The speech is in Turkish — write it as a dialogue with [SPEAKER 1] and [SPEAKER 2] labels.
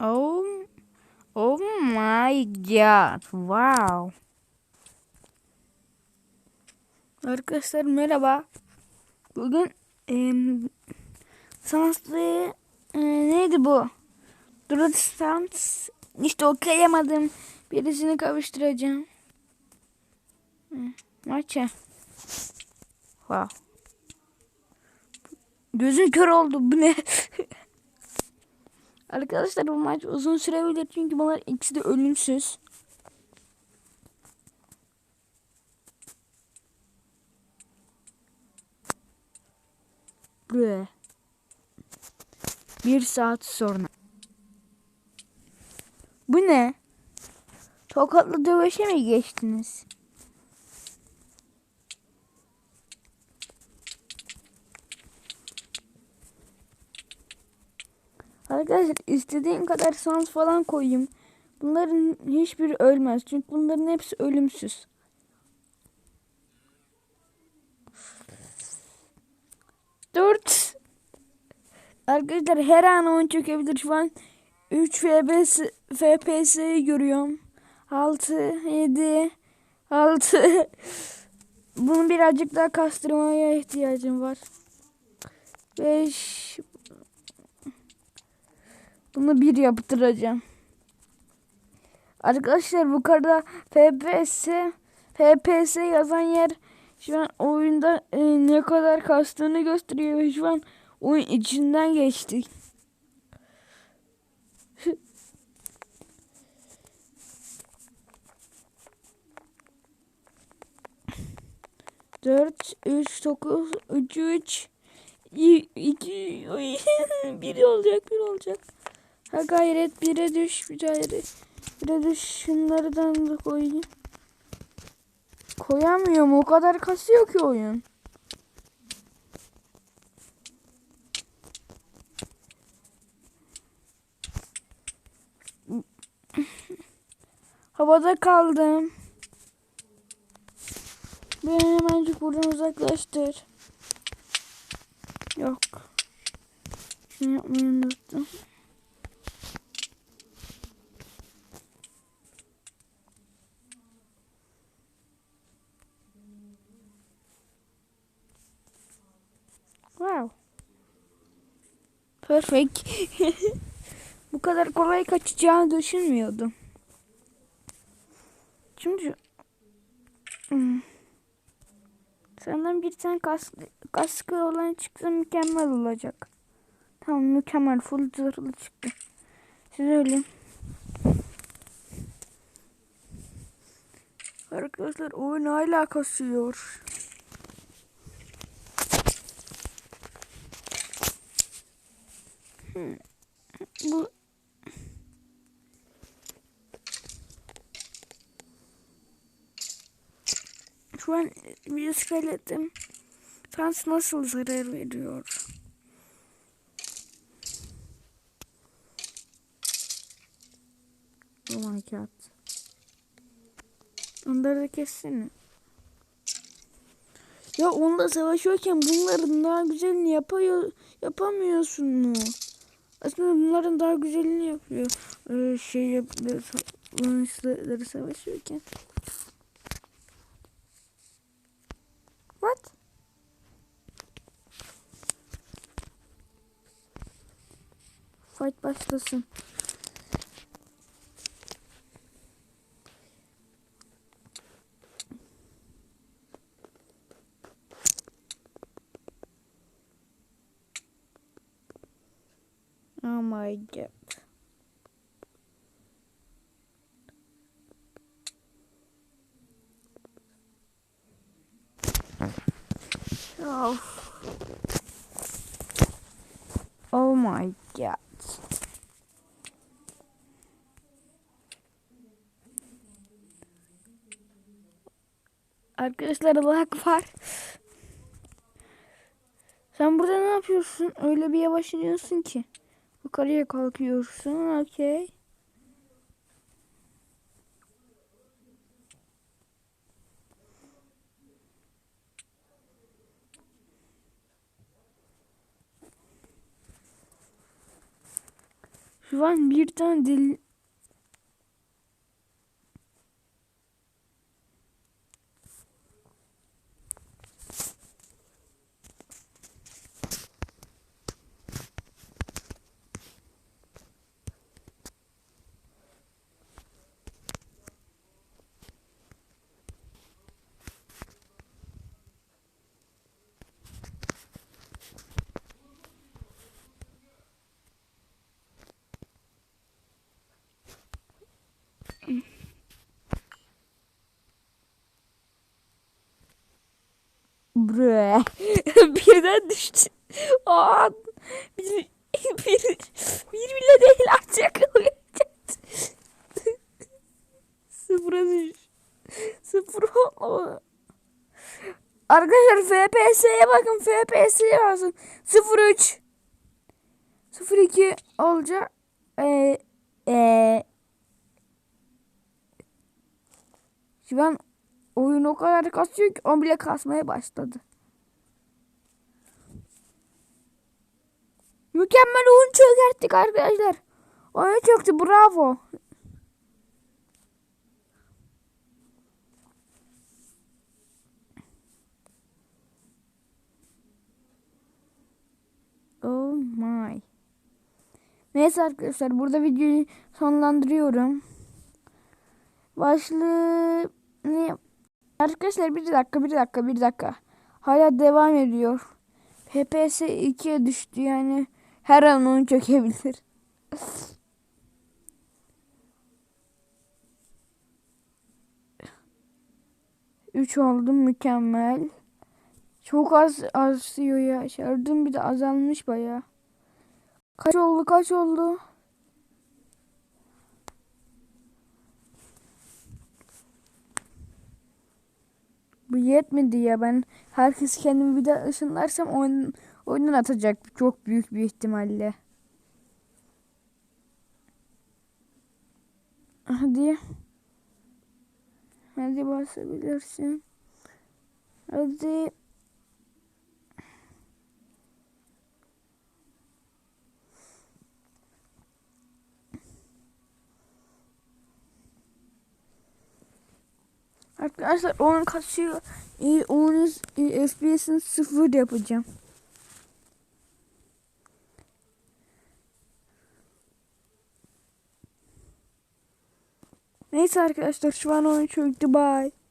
[SPEAKER 1] Oh, oh my god. Wow. Arkadaşlar merhaba. Bugün em, sanslı e, neydi bu? Durastans işte okuyamadım. Birisini kavuşturacağım. Maça. Wow. Gözüm kör oldu. Bu ne? Arkadaşlar bu maç uzun sürebilir çünkü bunlar ikisi de ölümsüz. Bleh. Bir saat sonra. Bu ne? Tokatlı dövüşe mi geçtiniz? Arkadaşlar istediğim kadar sans falan koyayım. Bunların hiçbiri ölmez. Çünkü bunların hepsi ölümsüz. Dört. Arkadaşlar her an oyun çökebilir. Şu an 3 FPS, FPS'yi görüyorum. 6, 7, 6. Bunu birazcık daha kastırmaya ihtiyacım var. 5, bunu bir yaptıracağım. Arkadaşlar bu kadar FPS FPS yazan yer şu an oyunda e, ne kadar kastığını gösteriyor şu an oyun içinden geçtik. Dört, üç, dokuz, üç, üç, iki, bir olacak, bir olacak. Ha gayret bire düş bir gayret. Bire düş şunlardan da koyayım. Koyamıyorum o kadar kasıyor ki oyun. Havada kaldım. Beni hemencik buradan uzaklaştır. Yok. Şunu yapmayı unuttum. Wow. Perfect. Bu kadar kolay kaçacağını düşünmüyordum. Şimdi hmm. senden bir tane kask, kaskı olan çıksa mükemmel olacak. Tamam mükemmel full zırhlı çıktı. Siz öyle. Arkadaşlar oyun hala kasıyor. Bu Şu an bir iskeletim Trans nasıl zarar veriyor? Oh my god. Onları da kessene. Ya onunla savaşıyorken bunların daha güzelini yapıyor, yapamıyorsun mu? Aslında bunların daha güzelini yapıyor. Ee, şey yapıyor. Lançları savaşıyorken. What? Fight başlasın. Oh my god. Oh. Oh my god. Arkadaşlar lag var. Sen burada ne yapıyorsun? Öyle bir yavaş iniyorsun ki. Yukarıya kalkıyorsun. Okey. Şu an bir tane deli... Bre. Birden düştü. Aa, bir, bir, bir bile değil artık. Sıfıra düş. Sıfır oldu. Arkadaşlar FPS'ye bakın. FPS'ye bakın. 03 02 olacak. Ee, ee, şu an oyun o kadar kasıyor ki o bile kasmaya başladı. Mükemmel oyun çökerttik arkadaşlar. Oyun çöktü bravo. Oh my. Neyse arkadaşlar burada videoyu sonlandırıyorum. Başlığı ne? Arkadaşlar bir dakika bir dakika bir dakika. Hala devam ediyor. FPS 2'ye düştü yani her an onu çökebilir. Üç oldum mükemmel. Çok az azıyor ya. Şarjım bir de azalmış baya. Kaç oldu kaç oldu? Bu yetmedi ya ben herkes kendimi bir daha ışınlarsam oyun, oyundan atacak çok büyük bir ihtimalle. Hadi. Hadi basabilirsin. Hadi. Arkadaşlar oyun kasıyor. İyi oyunun FPS'ini sıfır yapacağım. Neyse arkadaşlar şu an oyun çöktü. Bye.